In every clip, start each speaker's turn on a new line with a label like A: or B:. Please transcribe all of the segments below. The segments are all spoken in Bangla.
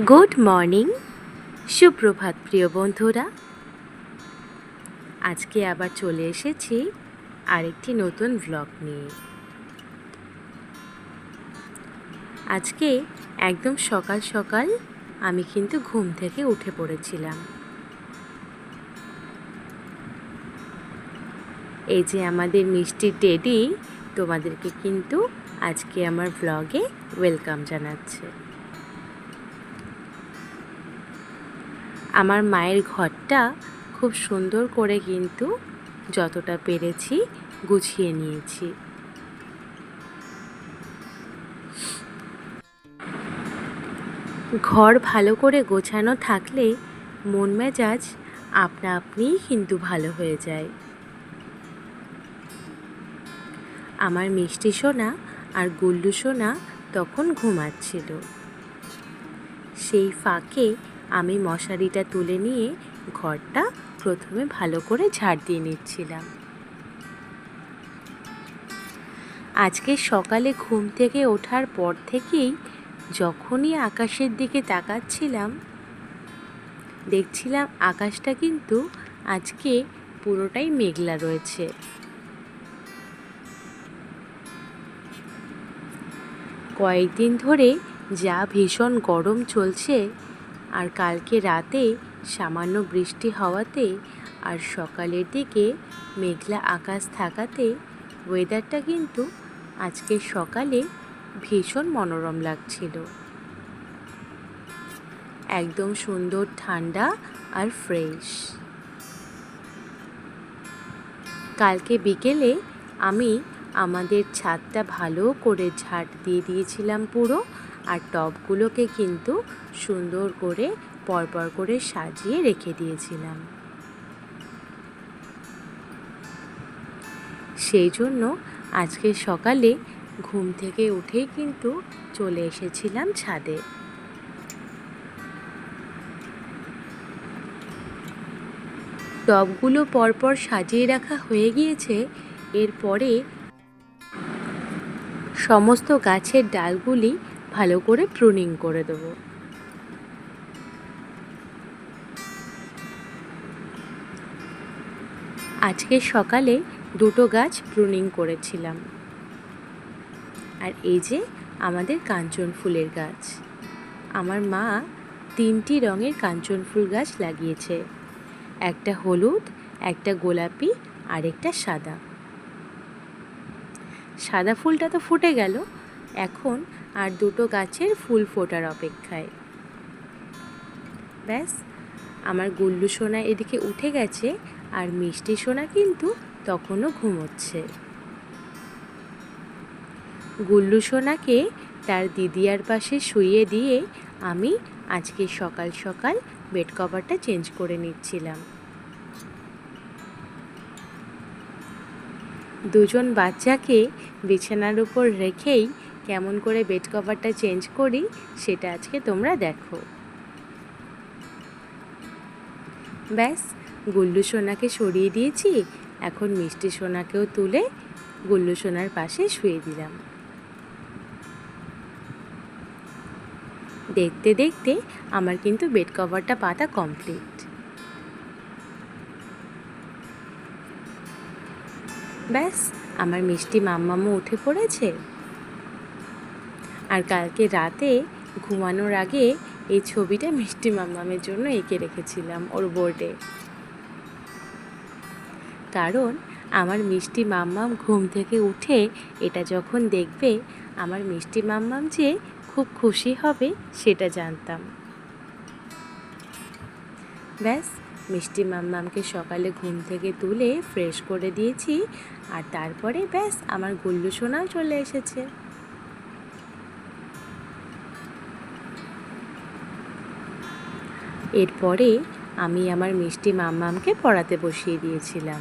A: Good morning. সুপ্রভাত, প্রিয় বন্ধুরা। আজকে আবার চলে এসেছি আরেকটি নতুন ব্লগ নিয়ে। আজকে একদম সকাল সকাল আমি কিন্তু ঘুম থেকে উঠে পড়েছিলাম। এই যে আমাদের মিষ্টি টেডি তোমাদেরকে কিন্তু আজকে আমার ব্লগে ওয়েলকাম জানাচ্ছে। আমার মায়ের ঘরটা খুব সুন্দর করে কিন্তু যতটা পেরেছি গুছিয়ে নিয়েছি। ঘর ভালো করে গোছানো থাকলে মন মেজাজ আপনা আপনিই কিন্তু ভালো হয়ে যায়। আমার মিষ্টি সোনা আর গুল্লু সোনা তখন ঘুমাচ্ছিল। সেই ফাঁকে আমি মশারিটা তুলে নিয়ে ঘরটা প্রথমে ভালো করে ঝাড় দিয়ে নিচ্ছিলাম। আজকে সকালে ঘুম থেকে ওঠার পর থেকেই যখনই আকাশের দিকে তাকাচ্ছিলাম, দেখছিলাম আকাশটা কিন্তু আজকে পুরোটাই মেঘলা রয়েছে। কয়েকদিন ধরে যা ভীষণ গরম চলছে আর কালকে রাতে সামান্য বৃষ্টি হওয়াতে আর সকালের দিকে মেঘলা আকাশ থাকাতে ওয়েদারটা কিন্তু আজকে সকালে ভীষণ মনোরম লাগছিল। একদম সুন্দর ঠান্ডা আর ফ্রেশ কালকে বিকেলে আমি আমাদের ছাদটা ভালো করে ঝাড় দিয়ে দিয়েছিলাম পুরো আর টবগুলোকে কিন্তু সুন্দর করে পরপর করে সাজিয়ে রেখে দিয়েছিলাম। সেই জন্য আজকে সকালে ঘুম থেকে উঠেই কিন্তু চলে এসেছিলাম ছাদে। টবগুলো পরপর সাজিয়ে রাখা হয়ে গিয়েছে। এরপরে সমস্ত গাছের ডালগুলি ভালো করে প্রুনিং করে দেবো। আজকে সকালে দুটো গাছ প্রুনিং করেছিলাম। আর এই যে আমাদের কাঞ্চন ফুলের গাছ। আমার মা তিনটি রঙের কাঞ্চন ফুল গাছ লাগিয়েছে। একটা হলুদ, একটা গোলাপি, আর একটা সাদা। সাদা ফুলটা তো ফুটে গেল। এখন আর দুটো গাছের ফুল ফোটার অপেক্ষায়। ব্যাস, আমার গুল্লু সোনা এদিকে উঠে গেছে আর মিষ্টি সোনা কিন্তু তখনও ঘুমোচ্ছে। গুল্লু সোনাকে তার দিদিয়ার পাশে শুইয়ে দিয়ে আমি আজকে সকাল সকাল বেড কভারটা চেঞ্জ করে নিচ্ছিলাম। দুজন বাচ্চাকে বিছানার উপর রেখেই কেমন করে বেড কভারটা চেঞ্জ করি, সেটা আজকে তোমরা দেখো। ব্যাস, গুল্লু সোনাকে সরিয়ে দিয়েছি, এখন মিষ্টি সোনাকেও তুলে গুল্লু সোনার পাশে শুয়ে দিলাম। দেখতে দেখতে আমার কিন্তু বেড কভারটা পাতা কমপ্লিট ব্যাস, আমার মিষ্টি মাম্মামও উঠে পড়েছে। আর কালকে রাতে ঘুমানোর আগে এই ছবিটা মিষ্টি মাম্মামের জন্য এঁকে রেখেছিলাম ওর বোর্ডে। কারণ আমার মিষ্টি মাম্মাম ঘুম থেকে উঠে এটা যখন দেখবে, আমার মিষ্টি মাম্মাম যে খুব খুশি হবে সেটা জানতাম। ব্যাস, মিষ্টি মাম্মামকে সকালে ঘুম থেকে তুলে ফ্রেশ করে দিয়েছি আর তারপরে ব্যাস আমার গুল্লু সোনাও চলে এসেছে। এরপরে আমি আমার মিষ্টি মাম্মামকে পড়াতে বসিয়ে দিয়েছিলাম।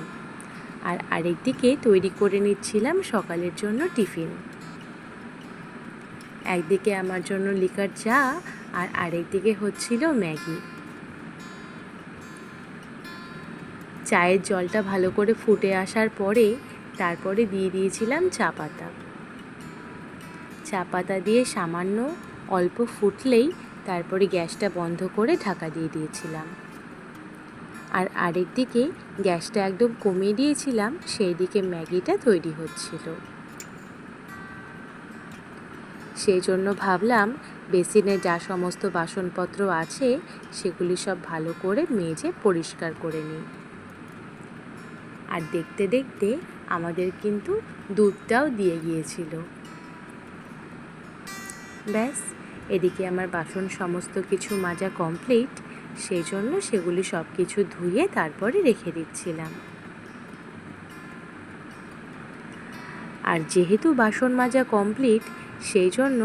A: আর আরেকদিকে তৈরি করে নিচ্ছিলাম সকালের জন্য টিফিন। একদিকে আমার জন্য লিকার চা আর আরেকদিকে হচ্ছিল ম্যাগি। চায়ের জলটা ভালো করে ফুটে আসার পরে তারপরে দিয়ে দিয়েছিলাম চা পাতা। চা পাতা দিয়ে সামান্য অল্প ফুটলেই তারপরে গ্যাসটা বন্ধ করে ঢাকা দিয়ে দিয়েছিলাম। আর আরেক দিকে গ্যাসটা একদম কমিয়ে দিয়েছিলাম, সেই দিকে ম্যাগিটা তৈরি হচ্ছিল। সেই জন্য ভাবলাম, বেসিনে যা সমস্ত বাসনপত্র আছে, সেগুলি সব ভালো করে মেজে পরিষ্কার করে নিই। আর দেখতে দেখতে আমাদের কিন্তু দুধটাও দিয়ে গিয়েছিল। ব্যাস। এদিকে আমার বাসন সমস্ত কিছু মাজা কমপ্লিট সেই জন্য সেগুলি সব কিছু ধুয়ে তারপরে রেখে দিচ্ছিলাম। আর যেহেতু বাসন মাজা কমপ্লিট সেই জন্য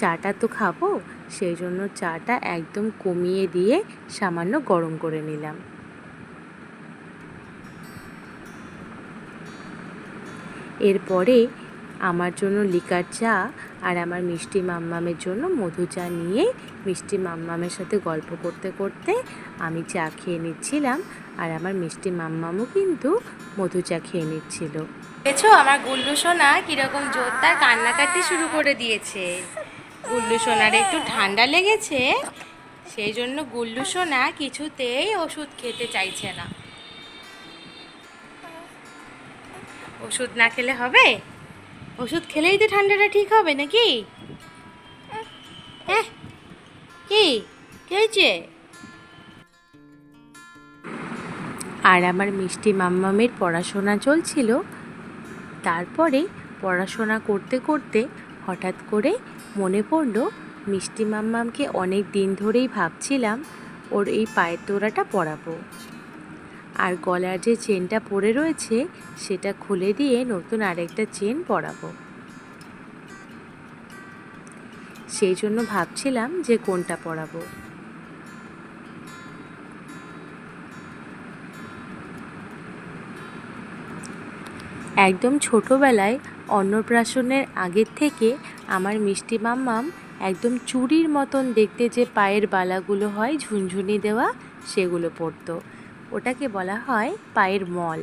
A: চাটা তো খাব সেই জন্য চাটা একদম কমিয়ে দিয়ে সামান্য গরম করে নিলাম। এরপরে আমার জন্য লিকার চা আর আমার মিষ্টি মাম্মামের জন্য মধু চা নিয়ে মিষ্টি মাম্মামের সাথে গল্প করতে করতে আমি চা খেয়ে নিচ্ছিলাম আর আমার মিষ্টি মাম্মামও কিন্তু মধু চা খেয়ে নিচ্ছিল।
B: দেখেছ? আমার গুল্লু সোনা কীরকম জোরদার কান্নাকাটি শুরু করে দিয়েছে। গুল্লু সোনার একটু ঠান্ডা লেগেছে, সেই জন্য গুল্লু সোনা কিছুতেই ওষুধ খেতে চাইছে না। ওষুধ না খেলে হবে? ওষুধ খেলেই তো ঠান্ডাটা ঠিক হবে নাকি? কি হয়েছে?
A: আর আমার মিষ্টি মাম্মামের পড়াশোনা চলছিল। তারপরে পড়াশোনা করতে করতে হঠাৎ করে মনে পড়ল, মিষ্টি মাম্মামকে অনেক দিন ধরেই ভাবছিলাম, ওর এই পায়ের তোড়াটা পরাবো। আর গলার যে চেনটা পরে রয়েছে, সেটা খুলে দিয়ে নতুন আরেকটা চেন পরাবো। সেই জন্য ভাবছিলাম যে কোনটা পরাবো। একদম ছোটোবেলায় অন্নপ্রাশনের আগের থেকে আমার মিষ্টি মাম্মাম একদম চুরির মতন দেখতে যে পায়ের বালাগুলো হয় ঝুনঝুনি দেওয়া, সেগুলো পরতো। ওটাকে বলা হয় পায়ের মল।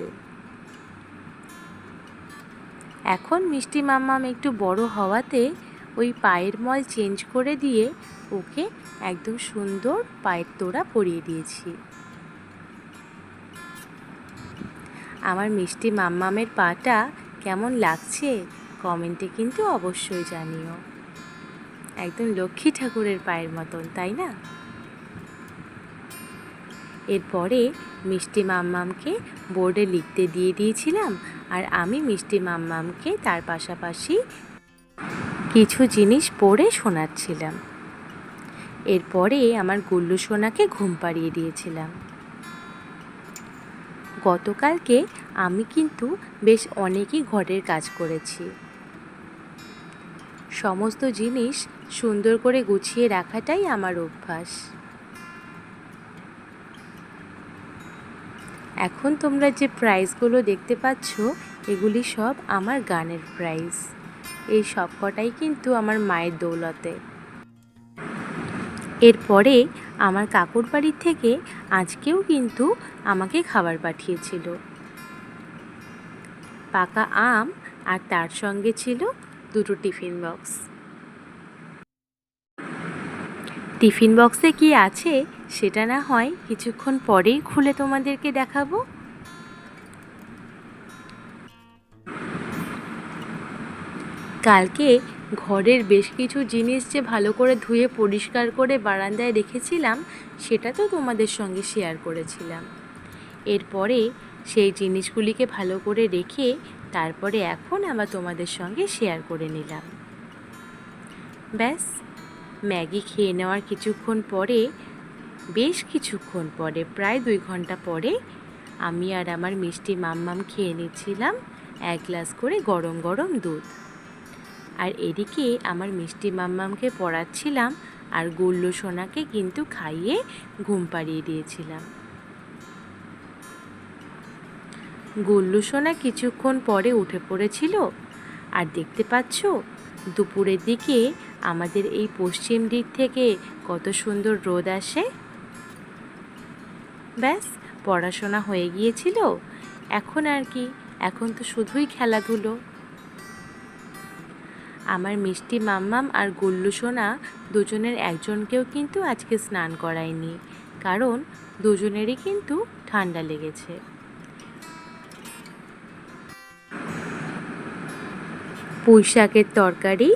A: এখন মিষ্টি মাম্মাম একটু বড় হওয়াতে ওই পায়ের মল চেঞ্জ করে দিয়ে ওকে একদম সুন্দর পায়ের তোড়া পরিয়ে দিয়েছি। আমার মিষ্টি মাম্মামের পাটা কেমন লাগছে কমেন্টে কিন্তু অবশ্যই জানিও। একদম লক্ষ্মী ঠাকুরের পায়ের মতন, তাই না? এরপরে মিষ্টি মাম্মামকে বোর্ডে লিখতে দিয়ে দিয়েছিলাম আর আমি মিষ্টি মাম্মামকে তার পাশাপাশি কিছু জিনিস পড়ে শোনাচ্ছিলাম। এরপরে আমার গুল্লু সোনাকে ঘুম পাড়িয়ে দিয়েছিলাম। গতকালকে আমি কিন্তু বেশ অনেকই ঘরের কাজ করেছি। সমস্ত জিনিস সুন্দর করে গুছিয়ে রাখাটাই আমার অভ্যাস। এখন তোমরা যে প্রাইজগুলো দেখতে পাচ্ছ, এগুলি সব আমার গানের প্রাইজ এই সব কটাই কিন্তু আমার মায়ের দৌলতে। এরপরে আমার কাকুর বাড়ির থেকে আজকেও কিন্তু আমাকে খাবার পাঠিয়েছিল। পাকা আম আর তার সঙ্গে ছিল দুটো টিফিন বক্স। টিফিন বক্সে কি আছে? সেটা না হয় কিছুক্ষণ পরেই খুলে তোমাদেরকে দেখাবো। কালকে ঘরের বেশ কিছু জিনিস যে ভালো করে ধুয়ে পরিষ্কার করে বারান্দায় রেখেছিলাম, সেটা তো তোমাদের সঙ্গে শেয়ার করেছিলাম। এরপরে সেই জিনিসগুলিকে ভালো করে রেখে তারপরে এখন আবার তোমাদের সঙ্গে শেয়ার করে নিলাম। ব্যাস। ম্যাগি খেয়ে নেওয়ার কিছুক্ষণ পরে, বেশ কিছুক্ষণ পরে, প্রায় দুই ঘণ্টা পরে, আমি আর আমার মিষ্টি মাম্মাম খেয়ে নিচ্ছিলাম এক গ্লাস করে গরম গরম দুধ। আর এদিকে আমার মিষ্টি মাম্মামকে পড়াচ্ছিলাম আর গুল্লু সোনাকে কিন্তু খাইয়ে ঘুম পাড়িয়ে দিয়েছিলাম। গুল্লু সোনা কিছুক্ষণ পরে উঠে পড়েছিল। আর দেখতে পাচ্ছ, দুপুরের দিকে আমাদের এই পশ্চিম দিক থেকে কত সুন্দর রোদ আসে? ব্যাস, পড়াশোনা হয়ে গিয়েছিল। এখন আর কি? এখন তো শুধুই খেলাধুলো। আমার মিষ্টি মাম্মাম আর গুল্লু সোনা দুজনের একজনকেও কিন্তু আজকে স্নান করায়নি। কারণ দুজনেরই কিন্তু ঠান্ডা লেগেছে। পুঁই শাকের তরকারি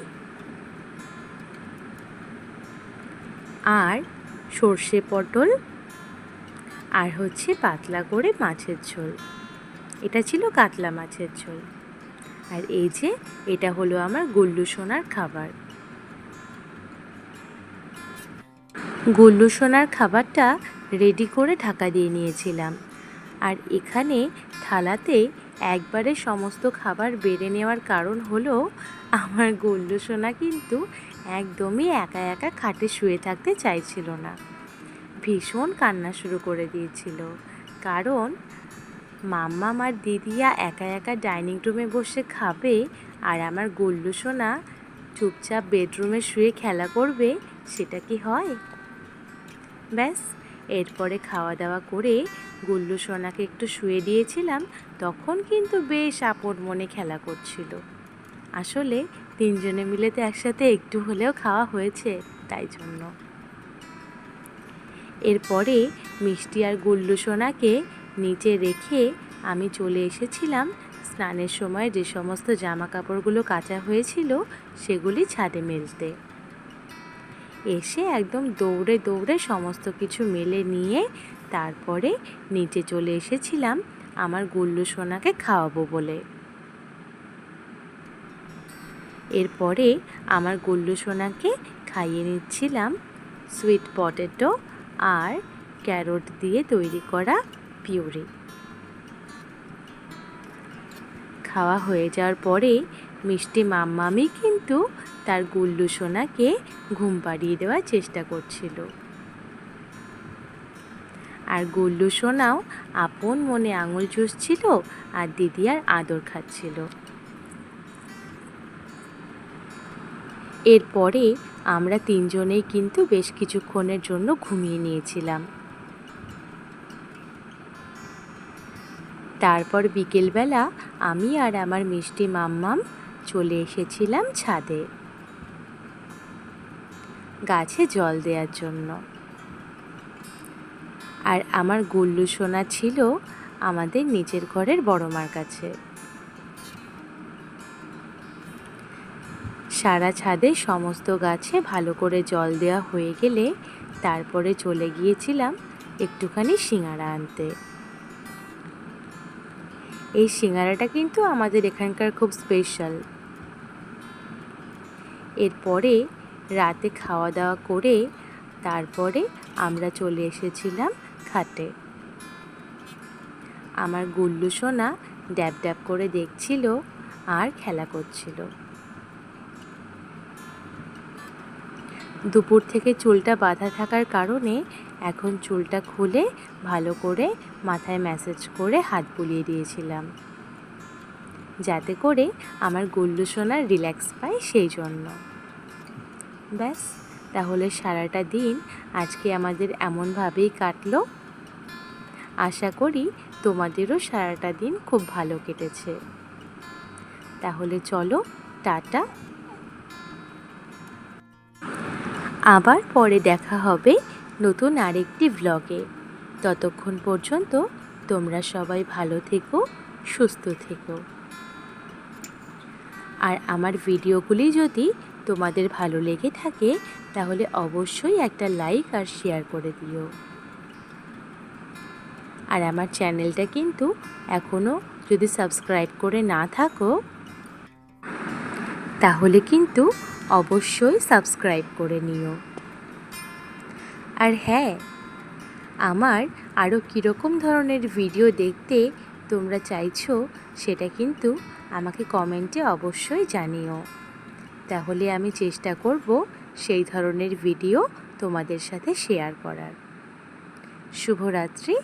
A: আর সর্ষে পটল আর হচ্ছে পাতলা করে মাছের ঝোল। এটা ছিল কাতলা মাছের ঝোল। আর এই যে এটা হলো আমার গুল্লু সোনার খাবার। গুল্লু সোনার খাবারটা রেডি করে ঢাকা দিয়ে নিয়েছিলাম। আর এখানে থালাতে একবারে সমস্ত খাবার বেড়ে নেওয়ার কারণ হলো আমার গুল্লু সোনা কিন্তু একদমই একা একা খাটে শুয়ে থাকতে চাইছিল না। ভীষণ কান্না শুরু করে দিয়েছিল। কারণ মাম্মা আমার দিদিয়া একা একা ডাইনিং রুমে বসে খাবে আর আমার গুল্লু সোনা চুপচাপ বেডরুমে শুয়ে খেলা করবে, সেটা কি হয়? ব্যাস, এরপরে খাওয়া দাওয়া করে গুল্লু সোনাকে একটু শুয়ে দিয়েছিলাম, তখন কিন্তু বেশ আপন মনে খেলা করছিল। আসলে তিনজনে মিলে তো একসাথে একটু হলেও খাওয়া হয়েছে তাই জন্য। এরপরে মিষ্টি আর গুল্লু সোনাকে নিচে রেখে আমি চলে এসেছিলাম। স্নানের সময় যে সমস্ত জামা কাপড়গুলো কাচা হয়েছিল সেগুলি ছাদে মেলতে। এসে একদম দৌড়ে দৌড়ে সমস্ত কিছু মেলে নিয়ে তারপরে নিচে চলে এসেছিলাম আমার গুল্লু সোনাকে খাওয়াবো বলে। এরপরে আমার গুল্লু সোনাকে খাইয়ে নিচ্ছিলাম সুইট পটেটো আর ক্যারট দিয়ে তৈরি করা পিউরি। খাওয়া হয়ে যাওয়ার পরে মিষ্টি মাম্মামি কিন্তু তার গুল্লু সোনাকে ঘুম পাড়িয়ে দেওয়ার চেষ্টা করছিল। আর গুল্লু সোনাও আপন মনে আঙুল চুষছিল আর দিদি আর আদর খাচ্ছিল। এরপরে আমরা তিনজনেই কিন্তু বেশ কিছুক্ষণের জন্য ঘুমিয়ে নিয়েছিলাম। তারপর বিকেলবেলা আমি আর আমার মিষ্টি মাম্মাম চলে এসেছিলাম ছাদে। গাছে জল দেওয়ার জন্য। আর আমার গুল্লু সোনা ছিল আমাদের নিজের ঘরের বড় মার কাছে। সারা ছাদে সমস্ত গাছে ভালো করে জল দেওয়া হয়ে গেলে তারপরে চলে গিয়েছিলাম একটুখানি সিঙাড়া আনতে। এই সিঙ্গারাটা কিন্তু আমাদের এখানকার খুব স্পেশাল এরপরে রাতে খাওয়া দাওয়া করে তারপরে আমরা চলে এসেছিলাম খাটে। আমার গুল্লু সোনা ড্যাব ড্যাব করে দেখছিল আর খেলা করছিল। দুপুর থেকে চুলটা বাঁধা থাকার কারণে এখন চুলটা খুলে ভালো করে মাথায় ম্যাসেজ করে হাত বুলিয়ে দিয়েছিলাম। যাতে করে আমার গুল্লু সোনার রিল্যাক্স পায় সেই জন্য। ব্যাস, তাহলে সারাটা দিন আজকে আমাদের এমনভাবেই কাটলো। আশা করি তোমাদেরও সারাটা দিন খুব ভালো কেটেছে। তাহলে চলো, টাটা। আবার পরে দেখা হবে নতুন আরেকটি ভ্লগে ততক্ষণ পর্যন্ত তোমরা সবাই ভালো থেকো, সুস্থ থেকো। আর আমার ভিডিওগুলি যদি তোমাদের ভালো লেগে থাকে, তাহলে অবশ্যই একটা লাইক আর শেয়ার করে দিও। আর আমার চ্যানেলটা কিন্তু এখনও যদি সাবস্ক্রাইব করে না থাকো, তাহলে কিন্তু অবশ্যই সাবস্ক্রাইব করে নিও। আর হ্যাঁ আমার আরও কীরকম ধরনের ভিডিও দেখতে তোমরা চাইছো সেটা কিন্তু আমাকে কমেন্টে অবশ্যই জানিও। তাহলে আমি চেষ্টা করব সেই ধরনের ভিডিও তোমাদের সাথে শেয়ার করার। শুভরাত্রি,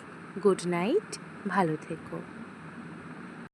A: গুড নাইট, ভালো থেকো।